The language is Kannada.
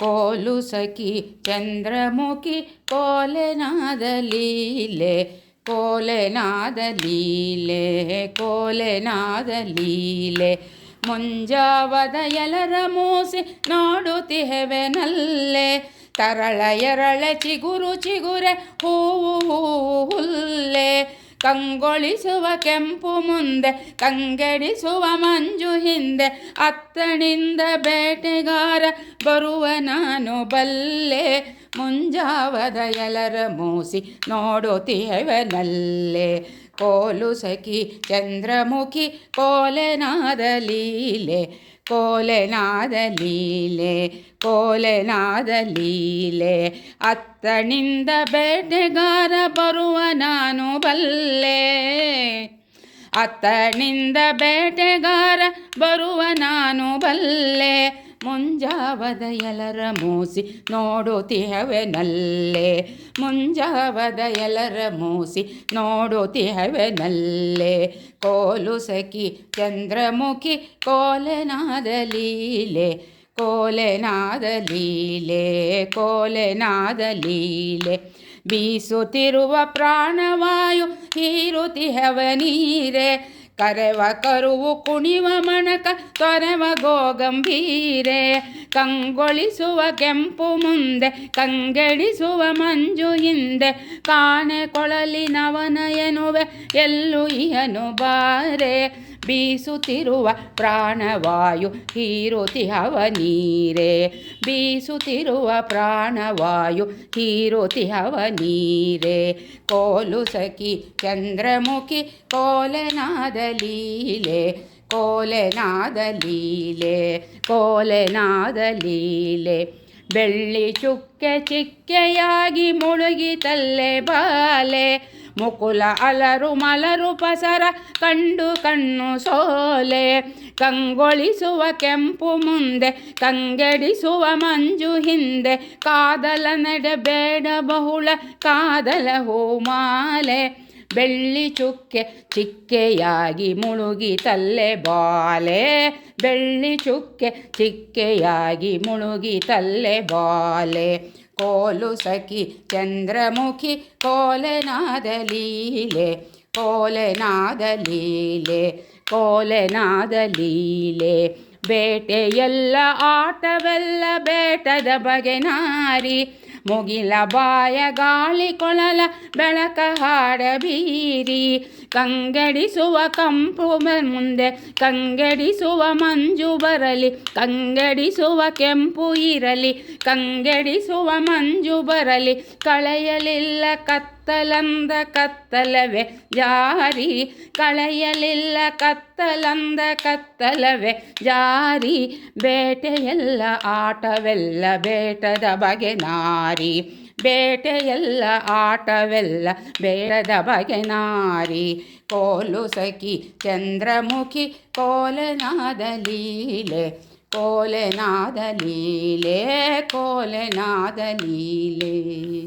ಕೋಲು ಸಖಿ ಚಂದ್ರಮುಖಿ ಕೋಲೆನಾದ ಲೀಲೆ ಕೋಲೆನಾದ ಲೀಲೆ ಕೋಲೆನಾದ ಲೀಲೆ ಮುಂಜಾವದ ಎಲರ ಮೂಸಿ ನೋಡುತ್ತಿಹೆವೆನಲ್ಲೇ, ತರಳ ಎರಳೆ ಚಿಗುರು ಚಿಗುರೆ ಹೂವು ಹೂವು ಕಂಗೊಳಿಸುವ ಕೆಂಪು ಮುಂದೆ ಕಂಗೆಡಿಸುವ ಮಂಜು ಹಿಂದೆ ಅತ್ತನಿಂದ ಬೇಟೆಗಾರ ಬರುವ ನಾನು ಬಲ್ಲೆ ಮುಂಜಾವದ ಎಲರ ಮೂಸಿ ನೋಡುತ್ತಿಹೆವನಲ್ಲೆ ಕೋಲು ಸಖಿ ಚಂದ್ರಮುಖಿ ಕೋಲನಾದ ಲೀಲೆ ಕೋಲನಾದ ಲೀಲೆ ಕೋಲನಾದ ಲೀಲೆ. ಅತ್ತನಿಂದ ಬೇಟೆಗಾರ ಬರುವ ನಾನು ಬಲ್ಲೆ. ಅತ್ತನಿಂದ ಬೇಟೆಗಾರ ಬರುವ ನಾನು ಬಲ್ಲೆ. ಮುಂಜಾವದ ಎಲರ ಮೂಸಿ ನೋಡುತ್ತಿಹವೆನಲ್ಲೇ ಮುಂಜಾವದಯಲರ ಮೂಸಿ ನೋಡುತ್ತಿಹವೆನಲ್ಲೇ ಕೋಲು ಸಖಿ ಚಂದ್ರಮುಖಿ ಕೋಲೆನಾದ ಲೀಲೆ. ಕೋಲೆನಾದ ಲೀಲೆ ಕೋಲೆನಾದ ಲೀಲೆ. ಬೀಸುತ್ತಿರುವ ಪ್ರಾಣವಾಯು ಹೀರುತಿಹವ ನೀರೆ ಕರೆವ ಕರುವು ಕುಣಿವ ಮಣಕ ತೊರೆವ ಗೋಗಂಭೀರೆ. ಕಂಗೊಳಿಸುವ ಕೆಂಪು ಮುಂದೆ ಕಂಗೆಡಿಸುವ ಮಂಜು ಹಿಂದೆ. ಕಾಣೆ ಕೊಳಲಿ ನವನ ಎಲ್ಲೂ ಇಹನು ಬಾರೆ. ಬೀಸುತ್ತಿರುವ ಪ್ರಾಣವಾಯು ಹೀರುತಿಹವ ನೀರೆ. ಬೀಸುತ್ತಿರುವ ಪ್ರಾಣವಾಯು ಹೀರುತಿಹವ ನೀರೆ. ಕೋಲು ಸಖಿ ಚಂದ್ರಮುಖಿ ಕೋಲನಾದಲೀಲೆ ಕೋಲೆನಾದ ಲೀಲೆ ಕೋಲೆನಾದ ಲೀಲೆ. ಬೆಳ್ಳಿ ಚುಕ್ಕೆ ಚಿಕ್ಕೆಯಾಗಿ ಮುಳುಗಿತಲ್ಲೆ ಬಾಲೆ ಮುಕುಲ ಅಲರು ಮಲರು ಪಸರ ಕಂಡು ಕಣ್ಣು ಸೋಲೆ. ಕಂಗೊಳಿಸುವ ಕೆಂಪು ಮುಂದೆ, ಕಂಗೆಡಿಸುವ ಮಂಜು ಹಿಂದೆ. ಕಾದಲ ನಡೆಬೇಡ ಬಹುಳ ಕಾದಲ ಹೂಮಾಲೆ. ಬೆಳ್ಳಿ ಚುಕ್ಕೆ ಚಿಕ್ಕೆಯಾಗಿ ಮುಳುಗಿ ತಲ್ಲೆ ಬಾಲೆ. ಬೆಳ್ಳಿ ಚುಕ್ಕೆ ಚಿಕ್ಕೆಯಾಗಿ ಮುಳುಗಿ ತಲ್ಲೆ ಬಾಲೆ. ಕೋಲು ಸಖಿ ಚಂದ್ರಮುಖಿ ಕೋಲೆನಾದ ಲೀಲೆ ಕೋಲೆನಾದ ಲೀಲೆ ಕೋಲೆನಾದ ಲೀಲೆ. ಬೇಟೆಯೆಲ್ಲ ಆಟವೆಲ್ಲ ಬೇಟದ ಬಗೆ ನಾರಿ ಮುಗಿಲ ಬಾಯ ಗಾಳಿ ಕೊಳಲ ಬೆಳಕ ಹಾಡಬೀರಿ ಕಂಗಡಿಸುವ ಕಂಪು ಮುಂದೆ ಕಂಗಡಿಸುವ ಮಂಜು ಬರಲಿ. ಕಂಗಡಿಸುವ ಕೆಂಪು ಇರಲಿ. ಕಂಗಡಿಸುವ ಮಂಜು ಬರಲಿ. ಕಳೆಯಲಿಲ್ಲ ಕತ್ತಲಂದ ಕತ್ತಲವೇ? ಜಾರಿ, ಕಳೆಯಲಿಲ್ಲ ಕತ್ತಲಂದ ಕತ್ತಲವೇ? ಜಾರಿ, ಬೇಟೆಯೆಲ್ಲ ಆಟವೆಲ್ಲ ಬೇಟದ ಬಗೆ ನಾರಿ. ಬೇಟೆಯೆಲ್ಲ ಆಟವೆಲ್ಲ ಬೇಡದ ಬಗೆ ನಾರಿ. ಕೋಲು ಸಖಿ ಚಂದ್ರಮುಖಿ ಕೋಲೆನಾದ ಲೀಲೆ ಕೋಲೆನಾದ ಲೀಲೆ ಕೋಲೆನಾದ ಲೀಲೆ.